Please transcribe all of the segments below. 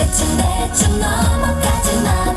대충 대충 넘어가지 마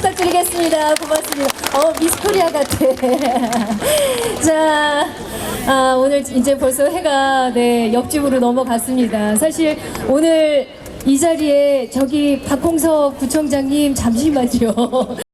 부탁드리겠습니다. 고맙습니다. 어, 미스코리아 같아. 자, 아, 오늘 이제 벌써 해가 네, 옆집으로 넘어갔습니다. 사실 오늘 이 자리에 저기 박홍석 구청장님 잠시만요.